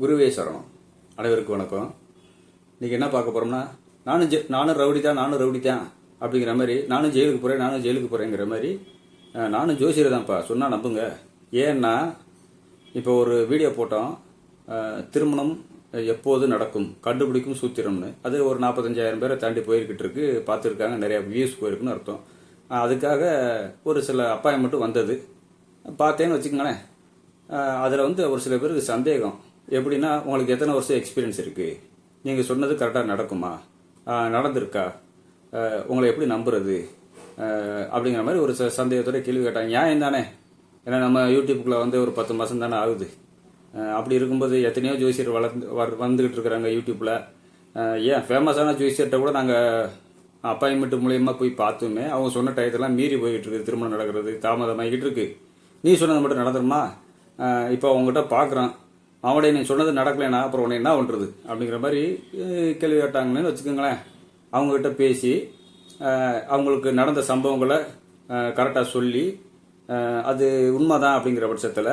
குருவே சரணம். அனைவருக்கும் வணக்கம். இன்னைக்கு என்ன பார்க்க போறோம்னா நானும் ஜெ நானும் ரவுடி தான் நானும் ரவுடி தான் அப்படிங்கிற மாதிரி நானும் ஜெயிலுக்கு போகிறேன் நானும் ஜெயிலுக்கு போகிறேங்கிற மாதிரி நானும் ஜோசியர் தான்ப்பா சொன்னால் நம்புங்க. ஏன்னா இப்போ ஒரு வீடியோ போட்டோம் திருமணம் எப்போது நடக்கும் கண்டுபிடிக்கும் சூத்திரம்னு. அது ஒரு நாற்பத்தஞ்சாயிரம் பேரை தாண்டி போயிருக்கிட்டு இருக்கு பார்த்துருக்காங்க நிறையா வியூஸ் போயிருக்குன்னு அர்த்தம். அதுக்காக ஒரு சில அப்பாயின்மெண்ட்டும் வந்தது. பார்த்தேன்னு வச்சுக்கோங்களேன். அதில் வந்து ஒரு சில பேருக்கு சந்தேகம். எப்படின்னா உங்களுக்கு எத்தனை வருஷம் எக்ஸ்பீரியன்ஸ் இருக்குது நீங்கள் சொன்னது கரெக்டாக நடக்குமா? நடந்திருக்கா? உங்களை எப்படி நம்புறது? அப்படிங்கிற மாதிரி ஒரு ச- சந்தேகத்தோட கேள்வி கேட்டாங்க. ஏன் தானே? ஏன்னா நம்ம யூடியூப்புக்குள்ள வந்து ஒரு பத்து மாதம் தானே ஆகுது. அப்படி இருக்கும்போது எத்தனையோ ஜோசியர் வளர்ந்து வர்- வந்துகிட்டு இருக்கிறாங்க யூடியூப்பில் ஏன் ஃபேமஸான ஜோசியர்கிட்ட கூட நாங்கள் அப்பாயின்மெண்ட் மூலயமா போய் பார்த்தோமே அவங்க சொன்ன டயத்தெல்லாம் மீறி போயிட்டு இருக்குது. திருமணம் நடக்கிறது தாமதமாகிட்டு இருக்கு. நீ சொன்னது மட்டும் நடந்துருமா? இப்போ அவங்ககிட்ட பார்க்குறான் அவனே நீ சொன்னது நடக்கலைன்னா அப்புறம் உன்னை என்ன பண்ணுறது அப்படிங்கிற மாதிரி கேள்வி கேட்டாங்கன்னு வச்சுக்கோங்களேன். அவங்கக்கிட்ட பேசி அவங்களுக்கு நடந்த சம்பவங்களை கரெக்டாக சொல்லி அது உண்மைதான் அப்படிங்கிற பட்சத்தில்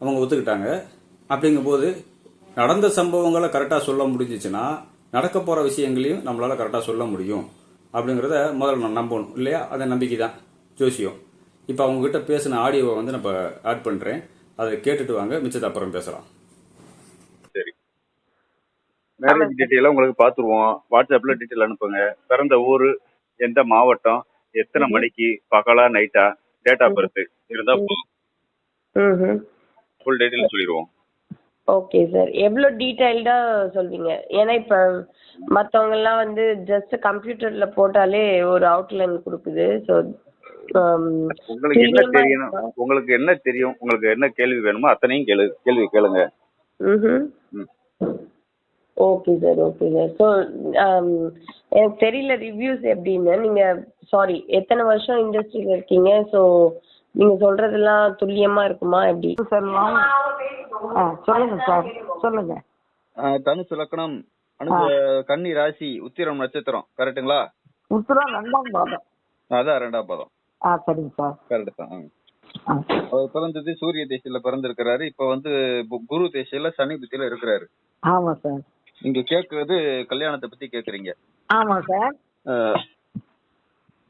அவங்க ஒத்துக்கிட்டாங்க. அப்படிங்கும்போது நடந்த சம்பவங்களை கரெக்டாக சொல்ல முடிஞ்சிச்சுன்னா நடக்க போகிற விஷயங்களையும் நம்மளால் கரெக்டாக சொல்ல முடியும். அப்படிங்கிறத முதல்ல நான் நம்பணும் இல்லையா? அதை நம்பிக்கை தான் ஜோசியம். இப்போ அவங்கக்கிட்ட பேசின ஆடியோவை வந்து நம்ம ஆட் பண்ணுறேன் அதை கேட்டுட்டு வாங்க மிச்சத்தை அப்புறம் பேசலாம். மேரேஜ் டீட்டெயிலாக உங்களுக்கு பார்த்துருவோம் வாட்ஸ்அப்பில் டீட்டெயில் அனுப்புங்க. பிறந்த ஊர் எந்த மாவட்டம் எத்தனை மணிக்கு பகலா நைட்டா டேட் ஆஃப் பர்த் இருந்தால் ம் ஃபுல் டீட்டெயில் சொல்லிடுவோம் ஓகே சார் எவ்வளோ டீட்டெயில்டாக சொல்வீங்க? ஏன்னா இப்போ மற்றவங்கெல்லாம் வந்து ஜஸ்ட் கம்ப்யூட்டரில் போட்டாலே ஒரு அவுட்லைன் கொடுக்குது. ஸோ உங்களுக்கு என்ன தெரியணும் உங்களுக்கு என்ன தெரியும்? உங்களுக்கு என்ன கேள்வி வேணுமோ அத்தனையும் கேளு கேள்வி கேளுங்க. ம். Okay sir okay sir so எனக்கு தெரியல ரிவ்யூஸ் எப்படின்னு. நீங்கள் சாரி எத்தனை வருஷம் இண்டஸ்ட்ரியில் இருக்கீங்க? ஸோ நீங்கள் சொல்கிறதெல்லாம் துல்லியமாக இருக்குமா? எப்படி? சொல்லலாம் ஆ சொல்லுங்க சார் சொல்லுங்க. தனுசு லக்கணம் அனுப கன்னி ராசி உத்திரம் நட்சத்திரம். கரெக்ட்டுங்களா? உத்தரம் ரெண்டாம் பாதம். அதான் ரெண்டாம் பதம். ஆ சரிங்க சார் கரெக்ட் தான். அவர் பிறந்தது சூரிய தேசியில பிறந்திருக்கிறாரு. இப்ப வந்து குரு தேசியில சனி புத்தியில இருக்கிறாரு. ஆமாம் சார் நீங்க கேக்குறது கல்யாணத்தை பத்தி கேக்குறீங்க ஆமாம் சார்.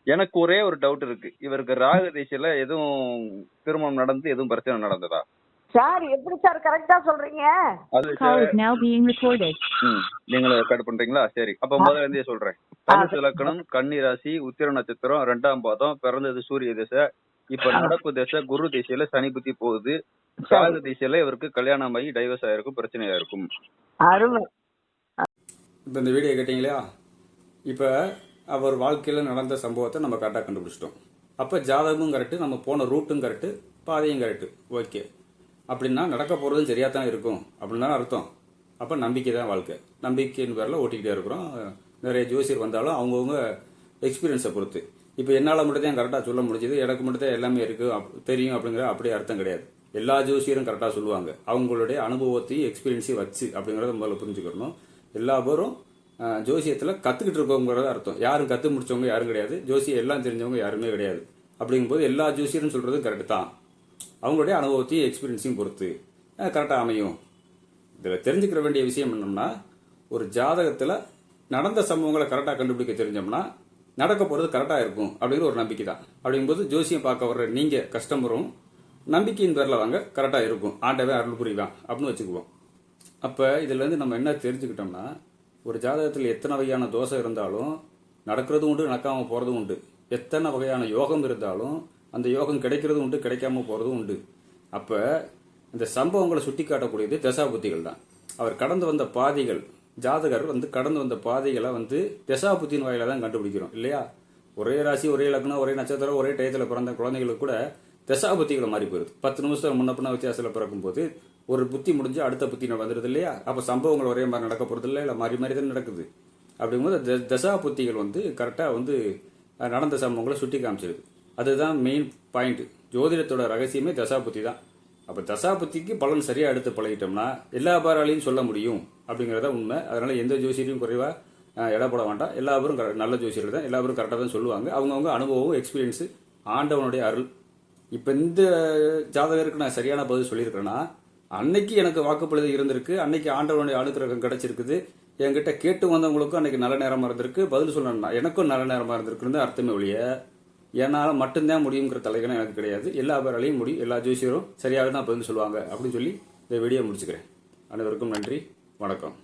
எனக்கு ஒரே ஒரு டவுட் இருக்கு. இவருக்கு ராகு தேசியில எதுவும் திருமணம் நடந்து எதுவும் பிரச்சனை நடந்ததா? சார் எப்படி சார் recorded. ம், நீங்களும் கட் பண்றீங்களா? சரி அப்ப முதல்ல இருந்தே சொல்றேன். தனுசு லக்கணம் கன்னி ராசி உத்திர நட்சத்திரம் ரெண்டாம் பாதம் பிறந்தது சூரிய திசை. இப்ப நடப்பு திசை குரு திசையில சனி புத்தி போகுது. ராகு திசையில இவருக்கு கல்யாணம் ஆகி டைவர்ஸ் ஆயிருக்கும் பிரச்சனையா இருக்கும் அருமை. இப்போ இந்த வீடியோ கேட்டிங்களா? இப்போ அவர் வாழ்க்கையில் நடந்த சம்பவத்தை நம்ம கரெக்டாக கண்டுபிடிச்சிட்டோம். அப்போ ஜாதகமும் கரெக்டு நம்ம போன ரூட்டும் கரெக்டு பாதையும் கரெக்டு ஓகே அப்படின்னா நடக்க போகிறதும் சரியாக தான் இருக்கும் அப்படின்னு தான் அர்த்தம். அப்போ நம்பிக்கை தான் வாழ்க்கை. நம்பிக்கையின் பேரில் ஓட்டிக்கிட்டே இருக்கிறோம். நிறைய ஜோசியர் வந்தாலும் அவங்கவுங்க எக்ஸ்பீரியன்ஸை பொறுத்து. இப்போ என்னால் மட்டும் தான் கரெக்டாக சொல்ல முடிஞ்சது. எனக்கு மட்டும் தான் எல்லாமே இருக்குது அப் தெரியும் அப்படிங்கிற அப்படியே அர்த்தம் கிடையாது. எல்லா ஜோசியரும் கரெக்டாக சொல்லுவாங்க. அவங்களுடைய அனுபவத்தையும் எக்ஸ்பீரியன்ஸையும் வச்சு அப்படிங்கிறத முதல்ல புரிஞ்சுக்கணும். எல்லா பேரும் அஹ், ஜோசியத்துல அர்த்தம். யாரும் கற்று முடிச்சவங்க யாரும் கிடையாது. ஜோசியம் எல்லாம் தெரிஞ்சவங்க யாருமே கிடையாது. அப்படிங்கும்போது எல்லா ஜோசியரும் சொல்கிறது கரெக்ட் தான். அவங்களுடைய அனுபவத்தையும் எக்ஸ்பீரியன்ஸையும் பொறுத்து. கரெக்டாக அமையும். இதில் தெரிஞ்சுக்கிற வேண்டிய விஷயம் என்னம்னா ஒரு ஜாதகத்தில் நடந்த சம்பவங்களை கரெக்டாக கண்டுபிடிக்க தெரிஞ்சோம்னா நடக்க போகிறது கரெக்டாக இருக்கும் அப்படிங்கிற ஒரு நம்பிக்கை தான். அப்படிங்கும்போது ஜோசியம் பார்க்க வர்ற நீங்கள் கஸ்டமரும் நம்பிக்கையின் பேரில் வாங்க கரெக்டாக இருக்கும். ஆண்டவே அருள் புரிவான் அப்படின்னு வச்சுக்குவோம். அப்போ இதுலேருந்து நம்ம என்ன தெரிஞ்சுக்கிட்டோம்னா ஒரு ஜாதகத்தில் எத்தனை வகையான தோஷம் இருந்தாலும் நடக்கிறதும் உண்டு நடக்காமல் போகிறதும் உண்டு. எத்தனை வகையான யோகம் இருந்தாலும் அந்த யோகம் கிடைக்கிறதும் உண்டு கிடைக்காம போகிறதும் உண்டு. அப்போ இந்த சம்பவங்களை சுட்டி காட்டக்கூடியது தசாபுத்திகள் தான். அவர் கடந்து வந்த பாதைகள் ஜாதகர் வந்து கடந்து வந்த பாதைகளை வந்து தசாபுத்தின் வாயில தான் கண்டுபிடிக்கிறோம் இல்லையா? ஒரே ராசி ஒரே லக்னம் ஒரே நட்சத்திரம் ஒரே டயத்தில் பிறந்த குழந்தைகளுக்கு கூட தசாபுத்திகளை மாறி போயிருது பத்து நிமிஷம் முன்ன பின்ன வித்தியாசத்தில் பிறக்கும்போது ஒரு புத்தி முடிஞ்சு அடுத்த புத்தி வந்துடுது இல்லையா? அப்போ சம்பவங்கள் ஒரே மாதிரி நடக்க போகிறது இல்லை இல்லை மாறி மாறி தான் நடக்குது. அப்படிங்கும்போது த- தசா புத்திகள் வந்து கரெக்டாக வந்து நடந்த சம்பவங்களை சுட்டி காமிச்சிருது. அதுதான் மெயின் பாயிண்ட் ஜோதிடத்தோட ரகசியமே தசா புத்தி தான். அப்போ தசா புத்திக்கு பலன் சரியாக எடுத்து பழகிட்டோம்னா எல்லா பாராலையும் சொல்ல முடியும் அப்படிங்கிறத உண்மை. அதனால எந்த ஜோசியரையும் குறைவாக இடப்பட வேண்டாம். எல்லாரும் நல்ல ஜோசியர்கள் தான். எல்லாரும் கரெக்டாக தான் சொல்லுவாங்க. அவங்கவுங்க அனுபவம் எக்ஸ்பீரியன்ஸு ஆண்டவனுடைய அருள். இப்போ இந்த ஜாதகருக்கு நான் சரியான பதில் சொல்லியிருக்கிறேன்னா அன்னைக்கு எனக்கு வாக்குப்பழுது இருந்திருக்கு அன்னைக்கு ஆண்டவனுடைய அனுகிரகம் கிடைச்சிருக்குது என்கிட்ட கேட்டு வந்தவங்களுக்கும் அன்னைக்கு நல்ல நேரமாக இருந்திருக்கு பதில் சொல்லணும்னா எனக்கும் நல்ல நேரமாக இருந்திருக்குன்னு தான் அர்த்தமே ஒழிய என்னால் மட்டும்தான் முடியுங்கிற தலைகணம் எனக்கு கிடையாது. எல்லா பேராலையும் முடியும் எல்லா ஜோசியரும் சரியாக தான் பதில் சொல்லுவாங்க அப்படின்னு சொல்லி இந்த வீடியோ முடிச்சுக்கிறேன். அனைவருக்கும் நன்றி வணக்கம்.